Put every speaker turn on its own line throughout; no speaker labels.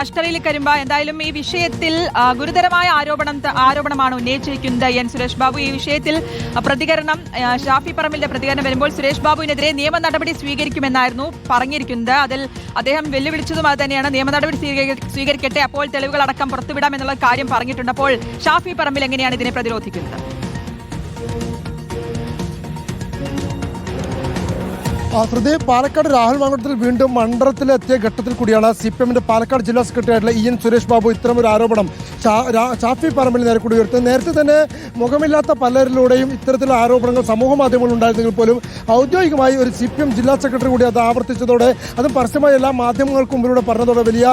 അഷ്കറിൽ കരുമ്പ. എന്തായാലും ഈ വിഷയത്തിൽ ഗുരുതരമായ ആരോപണം ആരോപണമാണ് ഉന്നയിച്ചിരിക്കുന്നത് എൻ സുരേഷ് ബാബു. ഈ വിഷയത്തിൽ പ്രതികരണം ഷാഫി പറമ്പിന്റെ പ്രതികരണം വരുമ്പോൾ സുരേഷ് ബാബുവിനെതിരെ നിയമ നടപടി സ്വീകരിക്കുമെന്നായിരുന്നു പറഞ്ഞിരിക്കുന്നത്. അതിൽ അദ്ദേഹം വെല്ലുവിളിച്ചതും അത് തന്നെയാണ്. നിയമ നടപടി സ്വീകരി- സ്വീകരിക്കട്ടെ അപ്പോൾ തെളിവുകൾ അടക്കം പുറത്തുവിടാം എന്നുള്ള കാര്യം പറഞ്ഞിട്ടുണ്ട്. അപ്പോൾ ഷാഫി പറമ്പിൽ എങ്ങനെയാണ് ഇതിനെ പ്രതിരോധിക്കുന്നത്?
ശ്രുതി പാലക്കാട് രാഹുൽ മാങ്കുട്ടത്തിൽ വീണ്ടും മണ്ഡലത്തിലെത്തിയ ഘട്ടത്തിൽ കൂടിയാണ് സി പി എമ്മിന്റെ പാലക്കാട് ജില്ലാ സെക്രട്ടറി ആയിട്ടുള്ള ഇ എൻ സുരേഷ് ബാബു ഇത്തരം ഒരു ആരോപണം ഷാഫി പറമ്പിൽ നേരെ കൂടി ഉയർത്തി നേരത്തെ തന്നെ മുഖമില്ലാത്ത പലരിലൂടെയും ഇത്തരത്തിലുള്ള ആരോപണങ്ങൾ സമൂഹ മാധ്യമങ്ങളിൽ ഉണ്ടായിരുന്നെങ്കിൽ പോലും ഔദ്യോഗികമായി ഒരു സി പി എം ജില്ലാ സെക്രട്ടറി കൂടി അത് ആവർത്തിച്ചതോടെ അത് പരസ്യമായി എല്ലാ മാധ്യമങ്ങൾക്കും മുമ്പിലൂടെ പറഞ്ഞതോടെ വലിയ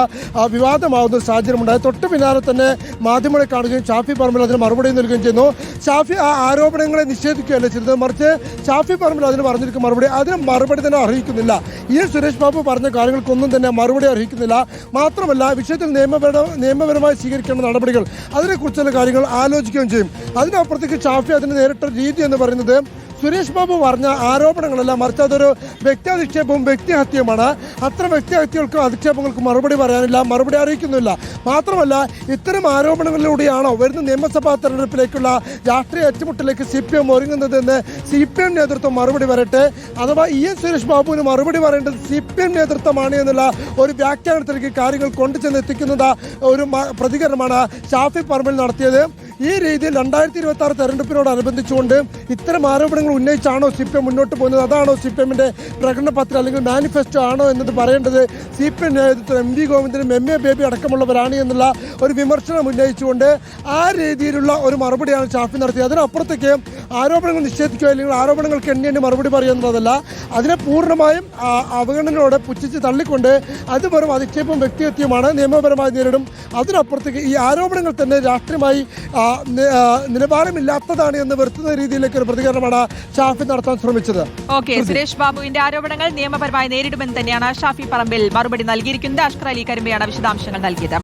വിവാദമാകുന്ന ഒരു സാഹചര്യം ഉണ്ടായി തൊട്ട് പിന്നാലെ തന്നെ മാധ്യമങ്ങളെ കാണുകയും ഷാഫി പറമ്പിൽ അതിന് മറുപടി നൽകുകയും ചെയ്യുന്നു. ഷാഫി ആ ആരോപണങ്ങളെ നിഷേധിക്കുകയല്ല ചെയ്തത്. മറിച്ച് ഷാഫി പറമ്പിൽ അതിന് പറഞ്ഞിരിക്കും മറുപടി അതിന് മറുപടി തന്നെ അർഹിക്കുന്നില്ല. ഈ സുരേഷ് ബാബു പറഞ്ഞ കാര്യങ്ങൾക്കൊന്നും തന്നെ മറുപടി അർഹിക്കുന്നില്ല. മാത്രമല്ല വിഷയത്തിൽ നിയമപര നിയമപരമായി സ്വീകരിക്കേണ്ട നടപടികൾ അതിനെക്കുറിച്ചുള്ള കാര്യങ്ങൾ ആലോചിക്കുകയും ചെയ്യും. അതിനപ്പുറത്തേക്ക് ഷാഫി അതിന് നേരിട്ട രീതി എന്ന് പറയുന്നത് സുരേഷ് ബാബു പറഞ്ഞ ആരോപണങ്ങളല്ല മറിച്ച് അതൊരു വ്യക്തിയധിക്ഷേപവും വ്യക്തിഹത്യയുമാണ് അത്ര വ്യക്തിഹത്യകൾക്കും അധിക്ഷേപങ്ങൾക്കും മറുപടി പറയാനില്ല മറുപടി അറിയിക്കുന്നില്ല. മാത്രമല്ല ഇത്തരം ആരോപണങ്ങളിലൂടെയാണോ വരുന്ന നിയമസഭാ തെരഞ്ഞെടുപ്പിലേക്കുള്ള രാഷ്ട്രീയ ഏറ്റുമുട്ടലേക്ക് സി പി എം ഒരുങ്ങുന്നതെന്ന് സി പി എം നേതൃത്വം മറുപടി വരട്ടെ അഥവാ ഇ എൻ സുരേഷ് ബാബുവിന് മറുപടി പറയേണ്ടത് സി പി എം നേതൃത്വമാണ് എന്നുള്ള ഒരു വ്യാഖ്യാനത്തിലേക്ക് കാര്യങ്ങൾ കൊണ്ടുചെന്ന് എത്തിക്കുന്നത് ഒരു പ്രതികരണമാണ് ഷാഫി പറമ്പിൽ നടത്തിയത്. ഈ രീതിയിൽ രണ്ടായിരത്തി ഇരുപത്തി ആറ് തെരഞ്ഞെടുപ്പിനോടനുബന്ധിച്ചുകൊണ്ട് ഇത്തരം ആരോപണങ്ങൾ ഉന്നയിച്ചാണോ സി പി എം മുന്നോട്ട് പോകുന്നത്? അതാണോ സി പി എമ്മിന്റെ പ്രകടന പത്രം അല്ലെങ്കിൽ മാനിഫെസ്റ്റോ ആണോ എന്നത് പറയേണ്ടത്? സി പി എം നേതൃത്വം എം വി ഗോവിന്ദനും എം എ ബേബി അടക്കമുള്ളവരാണ് എന്നുള്ള ഒരു വിമർശനം ഉന്നയിച്ചുകൊണ്ട് ആ രീതിയിലുള്ള ഒരു മറുപടിയാണ് ഷാഫി നടത്തിയത്. അതിനപ്പുറത്തേക്ക് ആരോപണങ്ങൾ നിഷേധിക്കുക അല്ലെങ്കിൽ ആരോപണങ്ങൾക്ക് എണ്ണി എണ്ണി മറുപടി പറയുന്നതല്ല അതിനെ പൂർണമായും അവഗണനയോടെ പുച്ഛിച്ച് തള്ളിക്കൊണ്ട് അത് വെറും അധിക്ഷേപം വ്യക്തിഹത്യമാണ് നിയമപരമായി നേരിടും. അതിനപ്പുറത്തേക്ക് ഈ ആരോപണങ്ങൾ തന്നെ രാഷ്ട്രീയമായി നിലവാരമില്ലാത്തതാണ് എന്ന് വരുത്തുന്ന രീതിയിലേക്ക് ഒരു പ്രതികരണമാണ് ഷാഫി നടത്താൻ ശ്രമിച്ചത്.
ഓക്കെ സുരേഷ് ബാബുവിന്റെ ആരോപണങ്ങൾ നിയമപരമായി നേരിടുമെന്ന് തന്നെയാണ് ഷാഫി പറമ്പിൽ മറുപടി നൽകിയിരിക്കുന്നത്. അഷ്കർ അലി കരിമ്പയാണ് വിശദാംശങ്ങൾ നൽകിയത്.